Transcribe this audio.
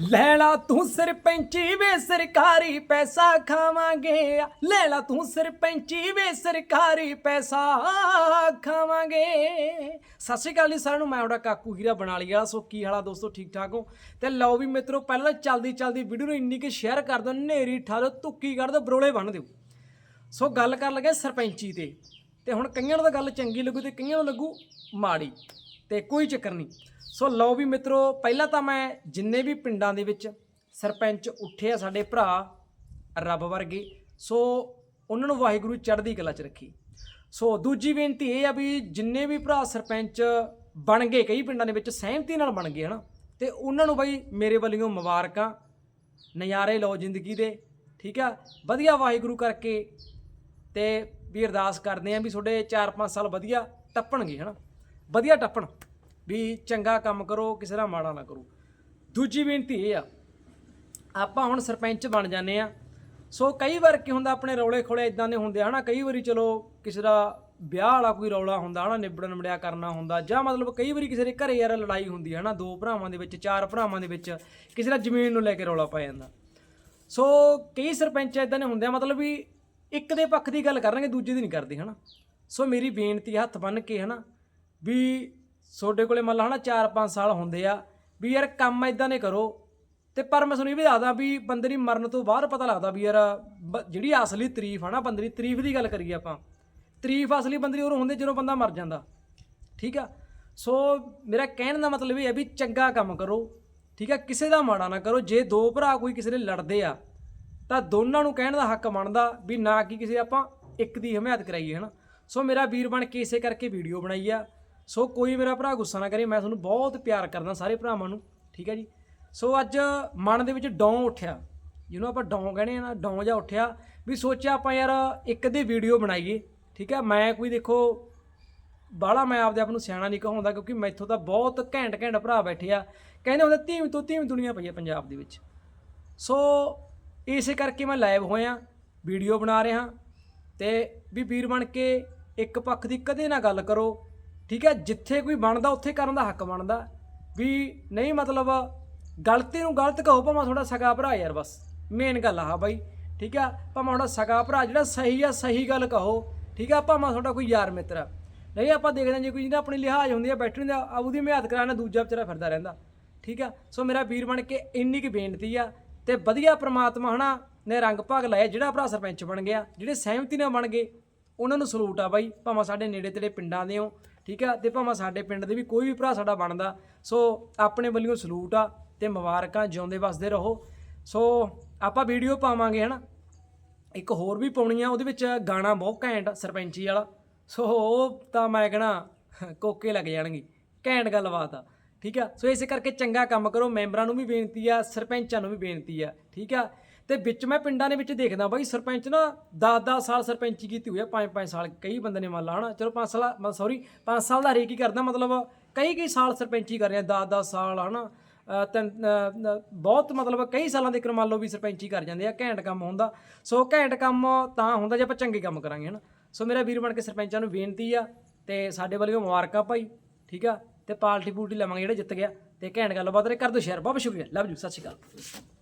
ਲੈਲਾ ਤੂੰ ਸਰਪੰਚੀ ਵੇ ਸਰਕਾਰੀ ਪੈਸਾ ਖਾਵਾਂਗੇ ਲੈਲਾ ਤੂੰ ਸਰਪੰਚੀ ਵੇ ਸਰਕਾਰੀ ਪੈਸਾ ਖਾਵਾਂਗੇ। ਸਤਿ ਸ਼੍ਰੀ ਅਕਾਲ ਜੀ ਸਾਰਿਆਂ ਨੂੰ, ਮੈਂ ਤੁਹਾਡਾ ਕਾਕੂ ਹੀਰਾ ਬਣਾਲੀ ਵਾਲਾ, ਸੋ ਕੀ ਹਾਲਾ ਦੋਸਤੋ, ਠੀਕ ਠਾਕ ਹੋ? ਤੇ ਲਓ ਵੀ ਮਿੱਤਰੋ, ਪਹਿਲਾਂ ਤਾਂ ਚਲਦੀ ਚਲਦੀ ਵੀਡੀਓ ਨੂੰ ਇੰਨੀ ਕਿ ਸ਼ੇਅਰ ਕਰ ਦਿਓ ਨੇਰੀ ਦਿਓ ਤੁੱਕੀ ਕਰ ਦਿਓ, ਬਰੋਲੇ ਬੰਨ ਦਿਓ। ਸੋ ਗੱਲ ਕਰਨ ਲੱਗੇ ਸਰਪੰਚੀ ਤੇ। ਤੇ ਹੁਣ ਕਈਆਂ ਨੂੰ ਤਾਂ ਗੱਲ ਚੰਗੀ ਲੱਗੂ ਤੇ ਕਈਆਂ ਨੂੰ ਲੱਗੂ ਮਾੜੀ। ਤੇ ਕੋਈ ਚੱਕਰ ਨਹੀਂ। ਸੋ ਲਓ ਵੀ ਮਿੱਤਰੋ, ਪਹਿਲਾਂ ਤਾਂ ਮੈਂ ਜਿੰਨੇ ਵੀ ਪਿੰਡਾਂ ਦੇ ਵਿੱਚ ਸਰਪੰਚ ਉੱਠੇ ਆ ਸਾਡੇ ਭਰਾ ਰੱਬ ਵਰਗੇ, ਸੋ ਉਹਨਾਂ ਨੂੰ ਵਾਹਿਗੁਰੂ ਚੜ੍ਹਦੀ ਕਲਾ 'ਚ ਰੱਖੀ। ਸੋ ਦੂਜੀ ਬੇਨਤੀ ਇਹ ਆ ਵੀ ਜਿੰਨੇ ਵੀ ਭਰਾ ਸਰਪੰਚ ਬਣ ਗਏ, ਕਈ ਪਿੰਡਾਂ ਦੇ ਵਿੱਚ ਸਹਿਮਤੀ ਨਾਲ ਬਣ ਗਏ, ਹਨਾ? ਤੇ ਉਹਨਾਂ ਨੂੰ ਬਈ ਮੇਰੇ ਵੱਲੋਂ ਮੁਬਾਰਕਾਂ, ਨਜ਼ਾਰੇ ਲਓ ਜ਼ਿੰਦਗੀ ਦੇ, ਠੀਕ ਆ? ਵਧੀਆ ਵਾਹਿਗੁਰੂ ਕਰਕੇ ਤੇ ਵੀ ਅਰਦਾਸ ਕਰਦੇ ਆਂ ਵੀ ਤੁਹਾਡੇ 4-5 ਸਾਲ ਵਧੀਆ ਟੱਪਣਗੇ, ਹਨਾ? ਵਧੀਆ ਟੱਪਣ। ਵੀ ਚੰਗਾ ਕੰਮ ਕਰੋ, ਕਿਸੇ ਦਾ ਮਾੜਾ ਨਾ ਕਰੋ। ਦੂਜੀ ਬੇਨਤੀ ਇਹ ਆ, ਆਪਾਂ ਹੁਣ ਸਰਪੰਚ ਬਣ ਜਾਂਦੇ ਆ। ਸੋ ਕਈ ਵਾਰ ਕੀ ਹੁੰਦਾ, ਆਪਣੇ ਰੌਲੇ ਖੋਲੇ ਇਦਾਂ ਦੇ ਹੁੰਦੇ ਆ, ਹਨਾ? ਕਈ ਵਾਰੀ ਚਲੋ ਕਿਸੇ ਦਾ ਵਿਆਹ ਵਾਲਾ ਕੋਈ ਰੌਲਾ ਹੁੰਦਾ, ਹਨਾ? ਨਿਬੜਨ ਮੜਿਆ ਕਰਨਾ ਹੁੰਦਾ, ਜਾਂ ਮਤਲਬ ਕਈ ਵਾਰੀ ਕਿਸੇ ਦੇ ਘਰੇ ਯਾਰ ਲੜਾਈ ਹੁੰਦੀ ਹੈ ਹਨਾ? ਦੋ ਭਰਾਵਾਂ ਦੇ ਵਿੱਚ, ਚਾਰ ਭਰਾਵਾਂ ਦੇ ਵਿੱਚ ਕਿਸੇ ਦਾ ਜ਼ਮੀਨ ਨੂੰ ਲੈ ਕੇ ਰੌਲਾ ਪੈ ਜਾਂਦਾ। ਸੋ ਕਈ ਸਰਪੰਚ ਇਦਾਂ ਦੇ ਹੁੰਦੇ ਆ, ਮਤਲਬ ਵੀ ਇੱਕ ਦੇ ਪੱਖ ਦੀ ਗੱਲ ਕਰਨਗੇ, ਦੂਜੇ ਦੀ ਨਹੀਂ ਕਰਦੇ, ਹਨਾ? ਸੋ ਮੇਰੀ ਬੇਨਤੀ ਹੱਥ ਬੰਨ ਕੇ, ਹਨਾ? ਵੀ ਤੁਹਾਡੇ ਕੋਲੇ ਮੰਨ ਲਾ ਹਨਾ 4-5 ਸਾਲ ਹੁੰਦੇ ਆ, ਵੀ ਯਾਰ ਕੰਮ ਇਦਾਂ ਦੇ ਕਰੋ। ਤੇ ਪਰ ਮੈਂ ਤੁਹਾਨੂੰ ਇਹ ਵੀ ਦੱਸਦਾ ਵੀ ਬੰਦੇ ਦੀ ਮਰਨ ਤੋਂ ਬਾਅਦ ਪਤਾ ਲੱਗਦਾ ਵੀ ਯਾਰ ਬ- ਜਿਹੜੀ ਅਸਲੀ ਤਾਰੀਫ ਆ ਨਾ ਬੰਦੇ ਦੀ, ਤਾਰੀਫ ਦੀ ਗੱਲ ਕਰੀਏ ਆਪਾਂ। ਤਾਰੀਫ ਅਸਲੀ ਬੰਦੇ ਦੀ ਉਦੋਂ ਹੁੰਦੀ ਜਦੋਂ ਬੰਦਾ ਮਰ ਜਾਂਦਾ। ਠੀਕ ਆ? ਸੋ ਮੇਰਾ ਕਹਿਣ ਦਾ ਮਤਲਬ ਇਹ ਹੈ ਵੀ ਚੰਗਾ ਕੰਮ ਕਰੋ। ਠੀਕ ਆ? ਕਿਸੇ ਦਾ ਮਾੜਾ ਨਾ ਕਰੋ। ਜੇ ਦੋ ਭਰਾ ਕੋਈ ਕਿਸੇ ਦੇ ਲੜਦੇ ਆ, ਤਾਂ ਦੋਨਾਂ ਨੂੰ ਕਹਿਣ ਦਾ ਹੱਕ ਬਣਦਾ ਵੀ ਨਾ ਕਿ ਕਿਸੇ ਆਪਾਂ ਇੱਕ ਦੀ ਹਮਾਇਤ ਕਰਾਈਏ, ਹਨਾ? ਸੋ ਮੇਰਾ ਵੀਰ ਬਣ ਕੇ ਇਸੇ ਕਰਕੇ ਵੀਡੀਓ ਬਣਾਈ ਆ। ਸੋ ਕੋਈ ਮੇਰਾ ਭਰਾ ਗੁੱਸਾ ਨਾ ਕਰੇ, ਮੈਂ ਤੁਹਾਨੂੰ ਬਹੁਤ ਪਿਆਰ ਕਰਦਾ ਸਾਰੇ ਭਰਾਵਾਂ ਨੂੰ, ਠੀਕ ਹੈ ਜੀ? ਸੋ ਅੱਜ ਮਨ ਦੇ ਵਿੱਚ ਡੌਂ ਉੱਠਿਆ ਜਿਹਨੂੰ ਆਪਾਂ ਡੌਂ ਕਹਿੰਦੇ ਆ ਨਾ, ਡੌਂ ਜਾ ਉੱਠਿਆ ਵੀ ਸੋਚਿਆ ਆਪਾਂ ਯਾਰ ਇੱਕ ਦੀ ਵੀਡੀਓ ਬਣਾਈਏ, ਠੀਕ ਹੈ? ਮੈਂ ਕੋਈ ਦੇਖੋ, ਬਾਹਲਾ ਮੈਂ ਆਪਦੇ ਆਪ ਨੂੰ ਸਿਆਣਾ ਨਹੀਂ ਕਹਾਉਂਦਾ ਕਿਉਂਕਿ ਮੈਥੋਂ ਤਾਂ ਬਹੁਤ ਘੈਂਟ ਘੈਂਟ ਭਰਾ ਬੈਠੇ ਆ, ਕਹਿੰਦੇ ਹੁੰਦੇ ਧੀਮ ਤੋਂ ਧੀਮ ਦੁਨੀਆ ਪਈ ਆ ਪੰਜਾਬ ਦੇ ਵਿੱਚ। ਸੋ ਇਸੇ ਕਰਕੇ ਮੈਂ ਲਾਈਵ ਹੋਇਆ ਵੀਡੀਓ ਬਣਾ ਰਿਹਾ ਤੇ ਵੀ ਵੀਰ ਬਣ ਕੇ ਇੱਕ ਪੱਖ ਦੀ ਕਦੇ ਨਾ ਗੱਲ ਕਰੋ ਠੀਕ ਹੈ, ਜਿੱਥੇ ਕੋਈ ਬਣਦਾ, ਉੱਥੇ ਕਰਨ ਦਾ ਹੱਕ ਬਣਦਾ। ਵੀ ਨਹੀਂ ਮਤਲਬ, ਗਲਤੀ ਨੂੰ ਗਲਤ ਕਹੋ, ਭਾਵੇਂ ਤੁਹਾਡਾ ਸਗਾ ਭਰਾ ਯਾਰ ਬਸ। ਮੇਨ ਗੱਲ ਆ ਬਾਈ। ਠੀਕ ਆ, ਭਾਵੇਂ ਤੁਹਾਡਾ ਸਗਾ ਭਰਾ ਜਿਹੜਾ ਸਹੀ ਆ, ਸਹੀ ਗੱਲ ਕਹੋ। ਠੀਕ ਆ, ਭਾਵੇਂ ਤੁਹਾਡਾ ਕੋਈ ਯਾਰ ਮਿੱਤਰ ਆ। ਨਹੀਂ, ਆਪਾਂ ਦੇਖਦੇ ਹਾਂ ਜੇ ਕੋਈ ਜਿਹਦਾ ਆਪਣੀ ਲਿਹਾਜ਼ ਹੁੰਦੀ ਆ ਬੈਠਣ ਦਾ ਆ ਉਹਦੀ ਮਿਆਦ ਕਰਾਣਾ ਦੂਜਾ ਵਿਚਾਰਾ ਫਿਰਦਾ ਰਹਿੰਦਾ। ਠੀਕ ਆ, ਸੋ ਮੇਰਾ ਵੀਰ ਬਣ ਕੇ ਇੰਨੀ ਕੁ ਬੇਨਤੀ ਆ ਤੇ ਵਧੀਆ ਪ੍ਰਮਾਤਮਾ ਹਨਾ ਨੇ ਰੰਗ ਭਾਗ ਲਾਇਆ, ਜਿਹੜਾ ਭਰਾ ਸਰਪੰਚ ਬਣ ਗਿਆ, ਜਿਹੜੇ ਸਹਿਮਤੀ ਨਾਲ ਬਣ ਗਏ, ਉਹਨਾਂ ਨੂੰ ਸਲੂਟ ਆ ਬਾਈ, ਭਾਵੇਂ ਸਾਡੇ ਨੇੜੇ ਤੇੜੇ ਪਿੰਡਾਂ ਦੇ ਹੋ ਠੀਕ ਆ? ਤੇ ਭਾਵੇਂ ਸਾਡੇ ਪਿੰਡ ਦੇ ਵੀ ਕੋਈ ਵੀ ਭਰਾ ਸਾਡਾ ਬਣਦਾ, ਸੋ ਆਪਣੇ ਵੱਲੋਂ ਸਲੂਟ ਆ ਤੇ ਮੁਬਾਰਕਾਂ, ਜਿਉਂਦੇ ਵਸਦੇ ਰਹੋ। ਸੋ ਆਪਾਂ ਵੀਡੀਓ ਪਾਵਾਂਗੇ, ਹਨਾ? ਇੱਕ ਹੋਰ ਵੀ ਪਾਉਣੀ ਆ, ਉਹਦੇ ਵਿੱਚ ਗਾਣਾ ਬਹੁਤ ਘੈਂਟ ਸਰਪੰਚੀ ਵਾਲਾ। ਸੋ ਉਹ ਤਾਂ ਮੈਂ ਕਹਣਾ, ਕੋਕੇ ਲੱਗ ਜਾਣਗੇ। ਘੈਂਟ ਗੱਲਬਾਤ ਆ, ਠੀਕ ਆ? ਸੋ ਇਸੇ ਕਰਕੇ ਚੰਗਾ ਕੰਮ ਕਰੋ, ਮੈਂਬਰਾਂ ਨੂੰ ਵੀ ਬੇਨਤੀ ਆ, ਸਰਪੰਚਾਂ ਨੂੰ ਵੀ ਬੇਨਤੀ ਆ, ਠੀਕ ਆ? ਤੇ ਵਿੱਚ ਮੈਂ ਪਿੰਡਾਂ ਦੇ ਵਿੱਚ ਦੇਖਦਾ ਬਾਈ ਸਰਪੰਚ ਨਾ 10-10 ਸਾਲ ਸਰਪੰਚੀ ਕੀਤੀ ਹੋਈ ਆ 5-5 ਸਾਲ ਕਈ ਬੰਦੇ ਨੇ ਮੰਨ ਲਾ ਹਨਾ ਚਲੋ 5 ਸਾਲ ਸੌਰੀ 5 ਸਾਲ ਦਾ ਹਰੇਕ ਹੀ ਕਰਦਾ ਮਤਲਬ ਕਈ ਕਈ ਸਾਲ ਸਰਪੰਚੀ ਕਰ ਰਿਹਾ 10-10 ਸਾਲ ਹਨਾ ਅ, ਤਿੰਨ ਬਹੁਤ ਮਤਲਬ ਕਈ ਸਾਲਾਂ ਦੇ ਮੰਨ ਲਓ ਵੀ ਸਰਪੰਚੀ ਕਰ ਜਾਂਦੇ ਆ ਘੈਂਟ ਕੰਮ ਹੁੰਦਾ ਸੋ ਘੈਂਟ ਕੰਮ ਤਾਂ ਹੁੰਦਾ ਜੇ ਆਪਾਂ ਚੰਗੇ ਕੰਮ ਕਰਾਂਗੇ ਹਨਾ ਸੋ ਮੇਰਾ ਵੀਰ ਬਣ ਕੇ ਸਰਪੰਚਾਂ ਨੂੰ ਬੇਨਤੀ ਆ ਤੇ ਸਾਡੇ ਵੱਲੋਂ ਮੁਬਾਰਕਾਂ ਭਾਈ ਠੀਕ ਆ ਤੇ ਪਾਰਟੀ ਪੂਰਟੀ ਲਵਾਂਗੇ ਜਿਹੜਾ ਜਿੱਤ ਗਿਆ ਤੇ ਘੈਂਟ ਗੱਲਬਾਤ ਰੇ ਕਰ ਦੋ ਸ਼ੇਅਰ ਬਹੁਤ ਬਹੁਤ ਸ਼ੁਕਰੀਆ ਲਵ ਯੂ ਸਤਿ ਸ਼੍ਰੀ ਅਕਾਲ।